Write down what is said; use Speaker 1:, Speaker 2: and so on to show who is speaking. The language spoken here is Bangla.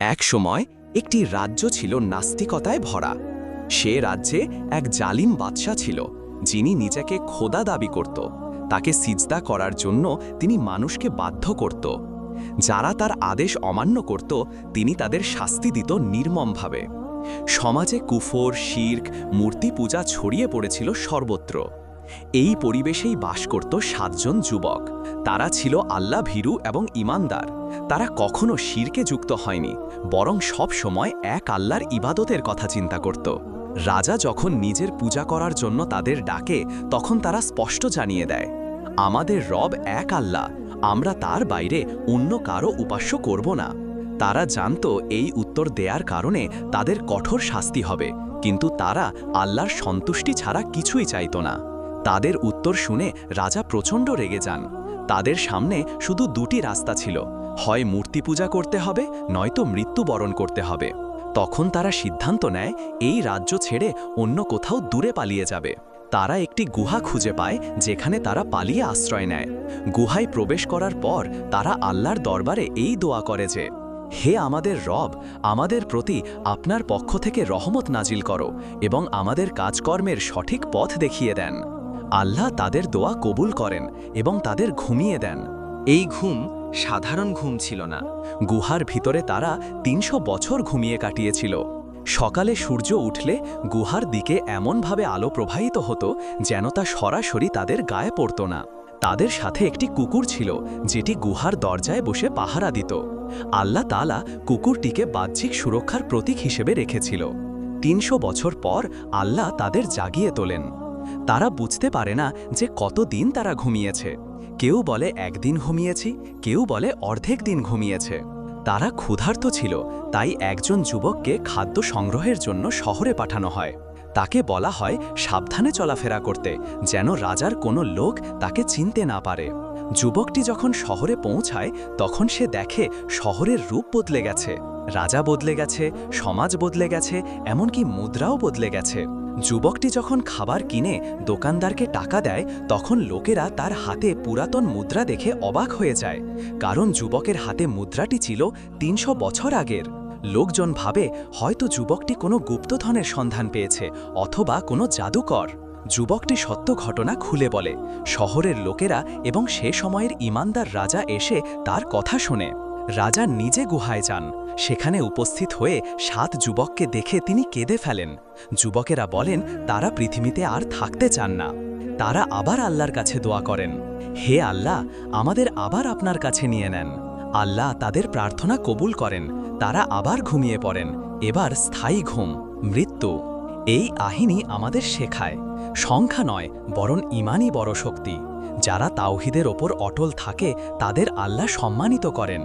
Speaker 1: এক সময় একটি রাজ্য ছিল নাস্তিকতায় ভরা। সে রাজ্যে এক জালিম বাদশা ছিল, যিনি নিজেকে খোদা দাবি করত। তাকে সিজদা করার জন্য তিনি মানুষকে বাধ্য করত। যারা তার আদেশ অমান্য করত, তিনি তাদের শাস্তি দিত নির্মমভাবে। সমাজে কুফর, শির্ক মূর্তি পূজা ছড়িয়ে পড়েছিল সর্বত্র। এই পরিবেশেই বাস করত সাতজন যুবক। তারা ছিল আল্লাহ ভীরু এবং ইমানদার। তারা কখনো শিরকে যুক্ত হয়নি, বরং সব সময় এক আল্লাহর ইবাদতের কথা চিন্তা করত। রাজা যখন নিজের পূজা করার জন্য তাদের ডাকে, তখন তারা স্পষ্ট জানিয়ে দেয়, আমাদের রব এক আল্লাহ, আমরা তার বাইরে অন্য কারও উপাস্য করব না। তারা জানত এই উত্তর দেয়ার কারণে তাদের কঠোর শাস্তি হবে, কিন্তু তারা আল্লাহর সন্তুষ্টি ছাড়া কিছুই চাইত না। তাদের উত্তর শুনে রাজা প্রচণ্ড রেগে যান। তাদের সামনে শুধু দুটি রাস্তা ছিল। হয় মূর্তি পূজা করতে হবে, নয়তো মৃত্যুবরণ করতে হবে। তখন তারা সিদ্ধান্ত নেয়, এই রাজ্য ছেড়ে অন্য কোথাও দূরে পালিয়ে যাবে। তারা একটি গুহা খুঁজে পায়, যেখানে তারা পালিয়ে আশ্রয় নেয়। গুহায় প্রবেশ করার পর তারা আল্লাহর দরবারে এই দোয়া করে যে, হে আমাদের রব, আমাদের প্রতি আপনার পক্ষ থেকে রহমত নাজিল করো এবং আমাদের কাজকর্মের সঠিক পথ দেখিয়ে দেন। আল্লাহ তাদের দোয়া কবুল করেন এবং তাদের ঘুমিয়ে দেন। এই ঘুম সাধারণ ঘুম ছিল না। গুহার ভিতরে তারা তিনশো বছর ঘুমিয়ে কাটিয়েছিল। সকালে সূর্য উঠলে গুহার দিকে এমনভাবে আলো প্রবাহিত হতো যেন তা সরাসরি তাদের গায়ে পড়ত না। তাদের সাথে একটি কুকুর ছিল যেটি গুহার দরজায় বসে পাহারা দিত। আল্লাহ তালা কুকুরটিকে বাহ্যিক সুরক্ষার প্রতীক হিসেবে রেখেছিল। তিনশো বছর পর আল্লাহ তাদের জাগিয়ে তোলেন। তারা বুঝতে পারে না যে কতদিন তারা ঘুমিয়েছে। কেউ বলে একদিন ঘুমিয়েছি, কেউ বলে অর্ধেক দিন ঘুমিয়েছে। তারা ক্ষুধার্ত ছিল, তাই একজন যুবককে খাদ্য সংগ্রহের জন্য শহরে পাঠানো হয়। তাকে বলা হয় সাবধানে চলাফেরা করতে, যেন রাজার কোনো লোক তাকে চিনতে না পারে। যুবকটি যখন শহরে পৌঁছায়, তখন সে দেখে শহরের রূপ বদলে গেছে। রাজা বদলে গেছে, সমাজ বদলে গেছে, এমনকি মুদ্রাও বদলে গেছে। যুবকটি যখন খাবার কিনে দোকানদারকে টাকা দেয়, তখন লোকেরা তার হাতে পুরাতন মুদ্রা দেখে অবাক হয়ে যায়। কারণ যুবকের হাতে মুদ্রাটি ছিল তিনশো বছর আগের। লোকজন ভাবে, হয়তো যুবকটি কোনো গুপ্তধনের সন্ধান পেয়েছে অথবা কোনো জাদুকর। যুবকটি সত্য ঘটনা খুলে বলে। শহরের লোকেরা এবং সে সময়ের ইমানদার রাজা এসে তার কথা শোনে। রাজা নিজে গুহায় যান। সেখানে উপস্থিত হয়ে সাত যুবককে দেখে তিনি কেঁদে ফেলেন। যুবকেরা বলেন, তারা পৃথিবীতে আর থাকতে চান না। তারা আবার আল্লাহর কাছে দোয়া করেন। হে আল্লাহ, আমাদের আবার আপনার কাছে নিয়ে নেন। আল্লাহ তাদের প্রার্থনা কবুল করেন। তারা আবার ঘুমিয়ে পড়েন। এবার স্থায়ী ঘুম, মৃত্যু। এই আহিনী আমাদের শেখায়। সংখ্যা নয়, বরং ইমানই বড় শক্তি। যারা তাওহিদের ওপর অটল থাকে, তাদের আল্লাহ সম্মানিত করেন।